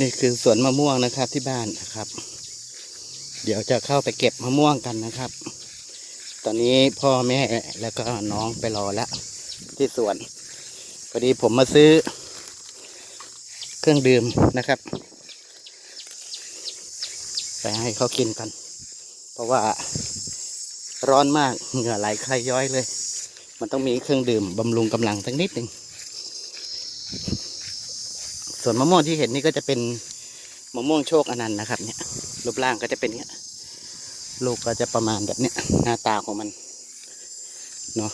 นี่คือสวนมะม่วงนะครับที่บ้านนะครับ เดี๋ยวจะเข้าไปเก็บมะม่วงกันนะครับ ตอนนี้พ่อแม่แล้วก็น้องไปรอแล้วที่สวนพอดีผมมาซื้อ เครื่องดื่มนะครับ ไปให้เขากินกัน เพราะว่าร้อนมากเหงื่อไหลใครย้อยเลย มันต้องมีเครื่องดื่มบำรุงกำลังสักนิดหนึ่ง ส่วนมะม่วงที่เห็นนี่ก็จะเป็นมะม่วงโชคอนันต์นะครับ เนี่ยรูปร่างก็จะเป็นเนี้ยลูกก็จะประมาณแบบเนี้ยหน้าตาของมันเนาะ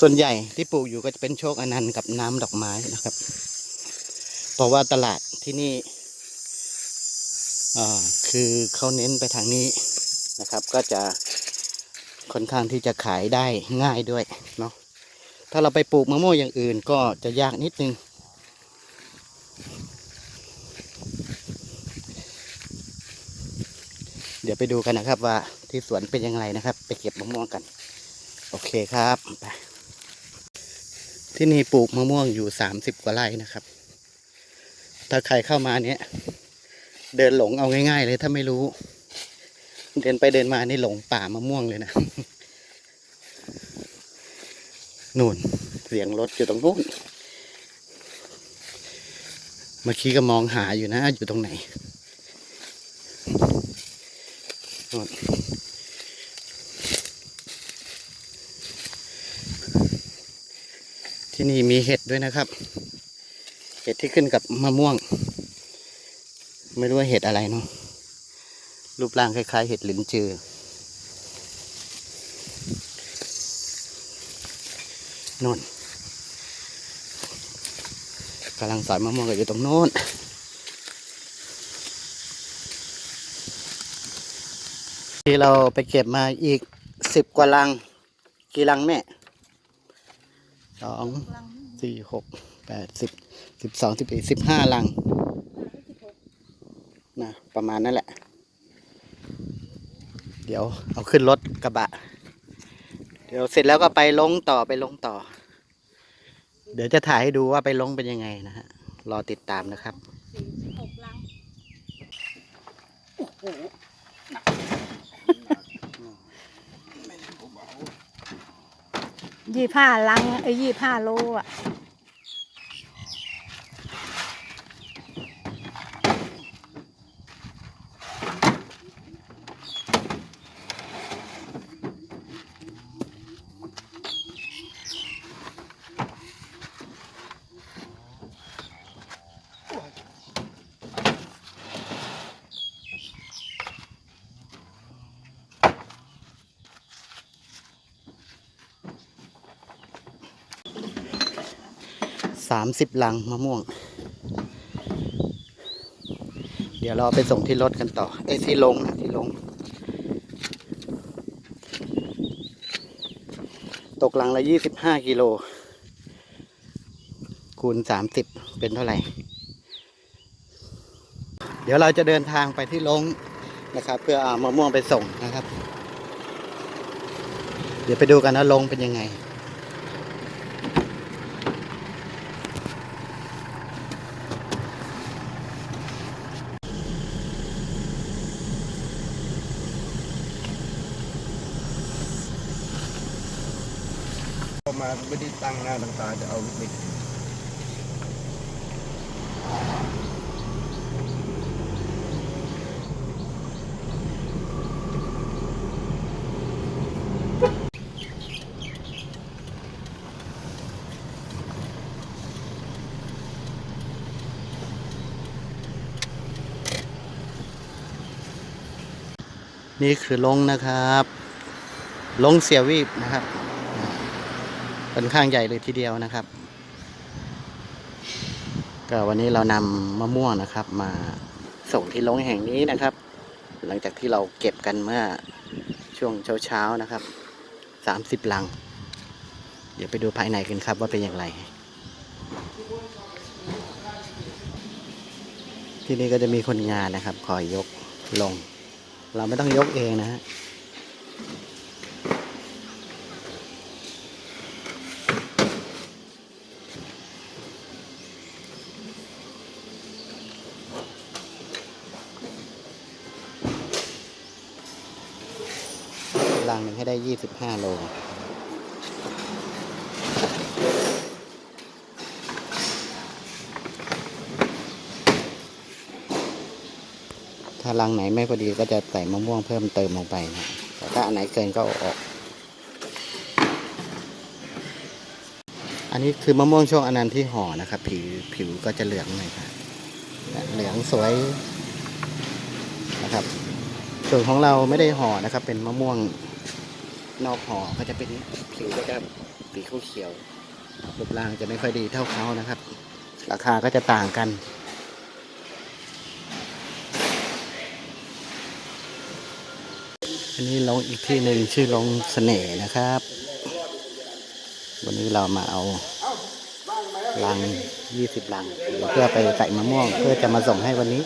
ส่วนใหญ่ที่ปลูกอยู่ก็จะเป็นโชคอนันต์กับน้ำดอกไม้นะครับ เพราะว่าตลาดที่นี่อ่าคือเขาเน้นไปทางนี้นะครับ ก็จะค่อนข้างที่จะขายได้ง่ายด้วยเนาะถ้าเราไปปลูกมะม่วงอย่างอื่นก็จะยากนิดนึง ดี๋ยวไปดูกันนะครับว่าที่สวนเป็นยังไงนะครับ ไปเก็บมะม่วงกัน โอเคครับไปที่นี่ปลูกมะม่วงอยู่สามสิบกว่าไร่นะครับ ถ้าใครเข้ามาเนี้ยเดินหลงเอาง่าย ๆ เลยถ้าไม่รู้ เดินไปเดินมานี่หลงป่ามะม่วงเลยนะนู่นเสียงรถอยู่ตรงนู้นเมื่อกี้ก็มองหาอยู่นะ อยู่ตรงไหน นู่นที่นี่มีเห็ดด้วยนะครับ เห็ดที่ขึ้นกับมะม่วง ไม่รู้ว่าเห็ดอะไรเนาะรูปร่างคล้ายๆ เห็ดหลินจือนู่นกำลังสอยมะม่วงกันอยู่ตรงโน้น ที่เราไปเก็บมาอีกสิบกว่าลัง กี่ลังแม่สองสี่หกแปดสิบสิบสองสิบสี่สิบห้าลังนะประมาณนั่นแหละ เดี๋ยวเอาขึ้นรถกระบะ เดี๋ยวเสร็จแล้วก็ไปลงต่อไปลงต่อ เดี๋ยวจะถ่ายให้ดูว่าไปลงเป็นยังไงนะฮะ รอติดตามนะครับสี่สิบหกลัง ยี่ห้าลังไอ้ยี่ห้าโลอะ สามสิบลังมะม่วง เดี๋ยวเราไปส่งที่รถกันต่อเอ้ที่ลงนะที่ลง ตกลังละยี่สิบห้ากิโล คูณสามสิบเป็นเท่าไหร่ เดี๋ยวเราจะเดินทางไปที่ลงนะครับ เพื่อเอามะม่วงไปส่งนะครับ เดี๋ยวไปดูกันนะลงเป็นยังไง พอมาไม่ได้ตั้งหน้าตั้งตาจะเอาลูกเด็กนี่คือลงนะครับ ลงเสียวีบนะครับ ค่อนข้างใหญ่เลยทีเดียวนะครับ ก็วันนี้เรานำมะม่วงนะครับ มาส่งที่ลงแห่งนี้นะครับ หลังจากที่เราเก็บกันเมื่อช่วงเช้าๆนะครับสามสิบลัง เดี๋ยวไปดูภายในกันครับว่าเป็นอย่างไร ที่นี่ก็จะมีคนงานนะครับ คอยยกลง เราไม่ต้องยกเองนะฮะ ลังหนึ่งให้ได้ยี่สิบห้าโลถ้ารังไหนไม่พอดีก็จะใส่มะม่วงเพิ่มเติมลงไปนะแต่ถ้าอันไหนเกินก็อออก อันนี้คือมะม่วงช่วงอนันต์ที่ห่อนะครับ ผิวผิวก็จะเหลืองหน่อยครับเหลืองสวยนะครับ ส่วนของเราไม่ได้ห่อนะครับ เป็นมะม่วง นอกห่อก็จะเป็นผิวก็จะสีข้าวเขียวรูปร่างจะไม่ค่อยดีเท่าเขานะครับ ราคาก็จะต่างกันอันนี้ลงอีกที่หนึ่งชื่อลงเสน่ห์นะครับ วันนี้เรามาเอาลังยี่สิบลัง เพื่อไปใส่มะม่วงเพื่อจะมาส่งให้วันนี้